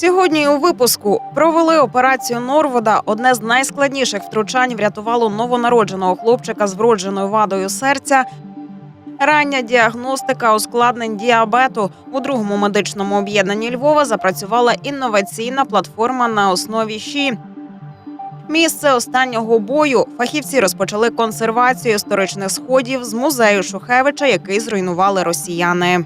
Сьогодні у випуску провели операцію Норвода. Одне з найскладніших втручань врятувало новонародженого хлопчика з вродженою вадою серця. Рання діагностика ускладнень діабету у другому медичному об'єднанні Львова запрацювала інноваційна платформа на основі ЩІ. Місце останнього бою фахівці розпочали консервацію історичних сходів з музею Шухевича, який зруйнували росіяни.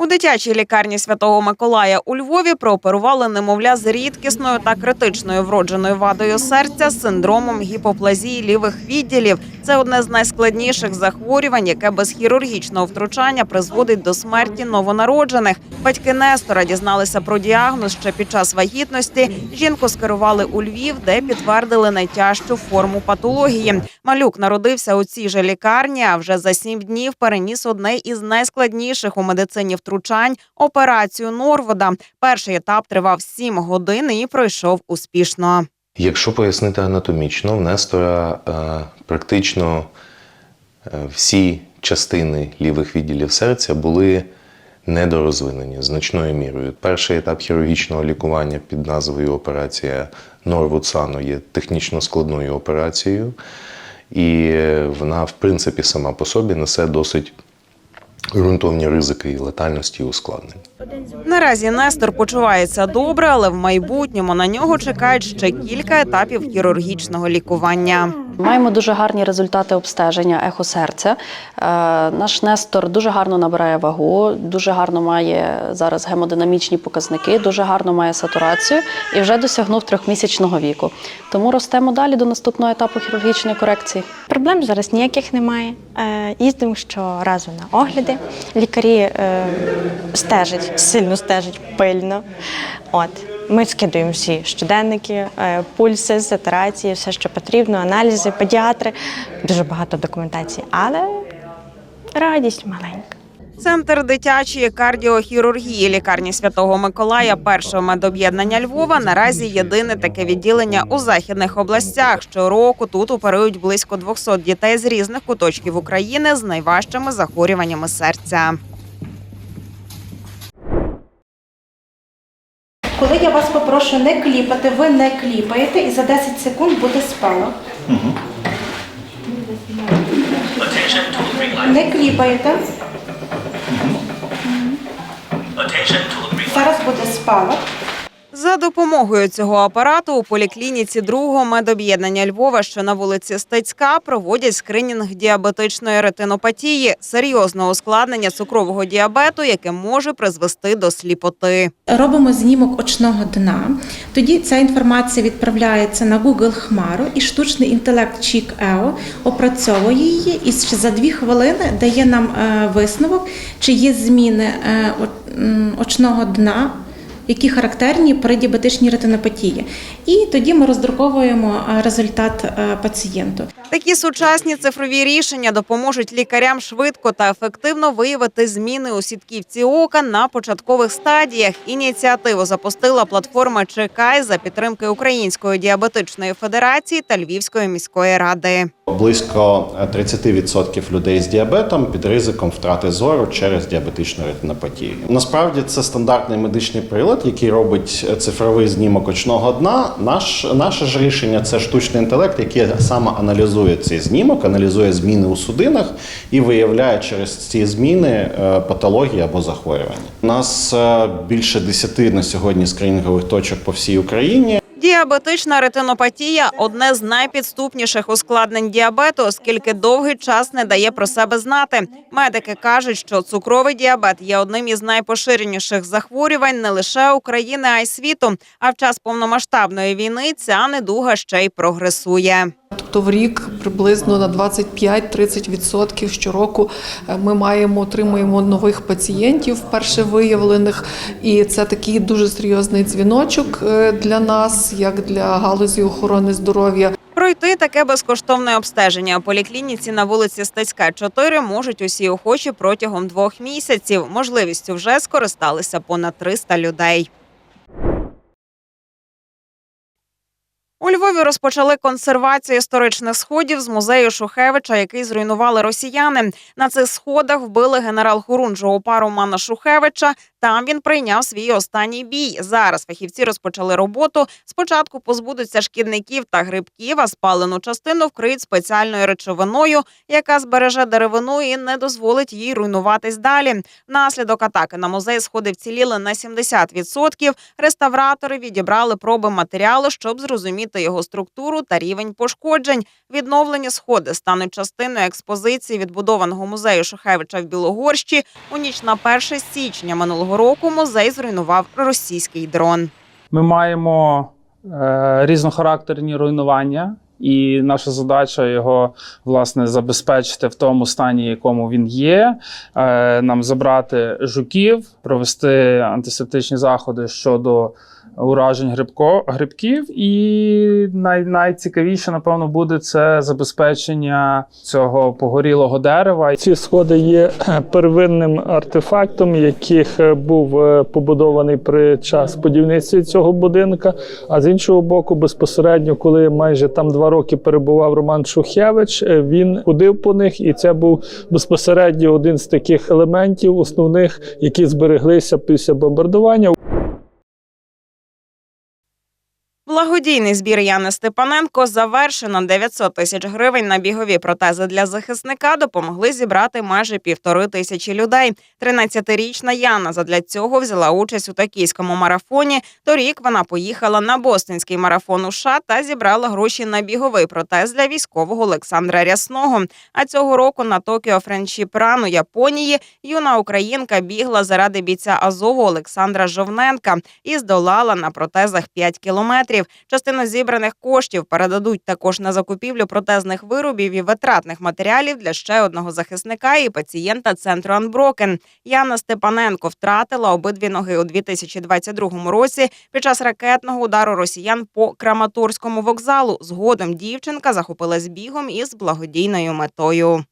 У дитячій лікарні Святого Миколая у Львові прооперували немовля з рідкісною та критичною вродженою вадою серця з синдромом гіпоплазії лівих відділів. Це одне з найскладніших захворювань, яке без хірургічного втручання призводить до смерті новонароджених. Батьки Нестора дізналися про діагноз ще під час вагітності. Жінку скерували у Львів, де підтвердили найтяжчу форму патології. Малюк народився у цій же лікарні, а вже за сім днів переніс одне із найскладніших у медицині втручань операцію Норвода. Перший етап тривав сім годин і пройшов успішно. Якщо пояснити анатомічно, в Нестора е, практично е, всі частини лівих відділів серця були недорозвинені значною мірою. Перший етап хірургічного лікування під назвою операція Норвуд-Сано є технічно складною операцією, і е, вона, в принципі, сама по собі несе досить ґрунтовні ризики і летальності ускладнень. Наразі Нестор почувається добре, але в майбутньому на нього чекають ще кілька етапів хірургічного лікування. Маємо дуже гарні результати обстеження ехо серця. Е, Наш Нестор дуже гарно набирає вагу, дуже гарно має зараз гемодинамічні показники, дуже гарно має сатурацію і вже досягнув трьохмісячного віку. Тому ростемо далі до наступного етапу хірургічної корекції. Проблем зараз ніяких немає. Е, Їздимо щоразу на огляди. Лікарі е, стежать, сильно стежать пильно. От. Ми скидуємо всі щоденники, е, пульси, сатурації, все, що потрібно, аналізи, педіатри, дуже багато документації, але радість маленька. Центр дитячої кардіохірургії лікарні Святого Миколая першого медоб'єднання Львова наразі єдине таке відділення у західних областях. Щороку тут оперують близько 200 дітей з різних куточків України з найважчими захворюваннями серця. Коли я вас попрошу не кліпати, ви не кліпаєте і за 10 секунд буде спало. Не кліпаєте. Зараз буде спалах. За допомогою цього апарату у поліклініці другого медоб'єднання Львова, що на вулиці Стецька, проводять скринінг діабетичної ретинопатії, серйозного ускладнення цукрового діабету, яке може призвести до сліпоти. Робимо знімок очного дна. Тоді ця інформація відправляється на Google Хмару, і штучний інтелект Чік Ео опрацьовує її і за дві хвилини дає нам е, висновок, чи є зміни е, очного дна. Які характерні при діабетичній ретинопатії, і тоді ми роздруковуємо е, результат е, пацієнту. Такі сучасні цифрові рішення допоможуть лікарям швидко та ефективно виявити зміни у сітківці ока на початкових стадіях. Ініціативу запустила платформа Чекай за підтримки Української діабетичної федерації та Львівської міської ради. Близько 30% людей з діабетом під ризиком втрати зору через діабетичну ретинопатію. Насправді це стандартний медичний прилад, який робить цифровий знімок очного дна. Наш наше ж рішення це штучний інтелект, який саме аналізує цей знімок, аналізує зміни у судинах і виявляє через ці зміни е, патології або захворювання. У нас е, більше 10 на сьогодні скринінгових точок по всій Україні. Діабетична ретинопатія одне з найпідступніших ускладнень діабету, оскільки довгий час не дає про себе знати. Медики кажуть, що цукровий діабет є одним із найпоширеніших захворювань не лише України, а й світу. А в час повномасштабної війни ця недуга ще й прогресує. Тобто в рік приблизно на 25-30% щороку е, ми маємо отримуємо нових пацієнтів, вперше виявлених, і це такий дуже серйозний дзвіночок е, для нас, як для галузі охорони здоров'я. Пройти таке безкоштовне обстеження у поліклініці на вулиці Стецька 4 можуть усі охочі протягом двох місяців. Можливістю вже скористалися понад 300 людей. У Львові розпочали консервацію історичних сходів з музею Шухевича, який зруйнували росіяни. На цих сходах вбили генерал Хорунжого пару Романа Шухевича. Там він прийняв свій останній бій. Зараз фахівці розпочали роботу. Спочатку позбудуться шкідників та грибків, а спалену частину вкриють спеціальною речовиною, яка збереже деревину і не дозволить їй руйнуватись далі. Внаслідок атаки на музей сходи вціліли на 70%. Реставратори відібрали проби матеріалу, щоб зрозуміти його структуру та рівень пошкоджень. Відновлені сходи стануть частиною експозиції відбудованого музею Шухевича в Білогорщі. У ніч на 1 січня минулого року музей зруйнував російський дрон. Ми маємо е, різнохарактерні руйнування, і наша задача його власне забезпечити в тому стані, якому він є. Е, нам забрати жуків, провести антисептичні заходи щодо уражень грибко, грибків. І най, найцікавіше, напевно, буде це забезпечення цього погорілого дерева. Ці сходи є первинним артефактом, яких е, був е, побудований при час будівництва цього будинка. А з іншого боку, безпосередньо, коли майже там два роки перебував Роман Шухевич, е, він ходив по них, і це був безпосередньо один з таких елементів основних, які збереглися після бомбардування. Благодійний збір Яни Степаненко завершено 900 тисяч гривень на бігові протези для захисника допомогли зібрати майже півтори тисячі людей. 13-річна Яна задля цього взяла участь у токійському марафоні. Торік вона поїхала на бостонський марафон у США та зібрала гроші на біговий протез для військового Олександра Рясного. А цього року на Токіо Френчіп Ран у Японії юна українка бігла заради бійця Азову Олександра Жовненка і здолала на протезах 5 кілометрів. Частину зібраних коштів передадуть також на закупівлю протезних виробів і витратних матеріалів для ще одного захисника і пацієнта центру Анброкен. Яна Степаненко втратила обидві ноги у 2022 році під час ракетного удару росіян по Краматорському вокзалу. Згодом дівчинка захопилась бігом із благодійною метою.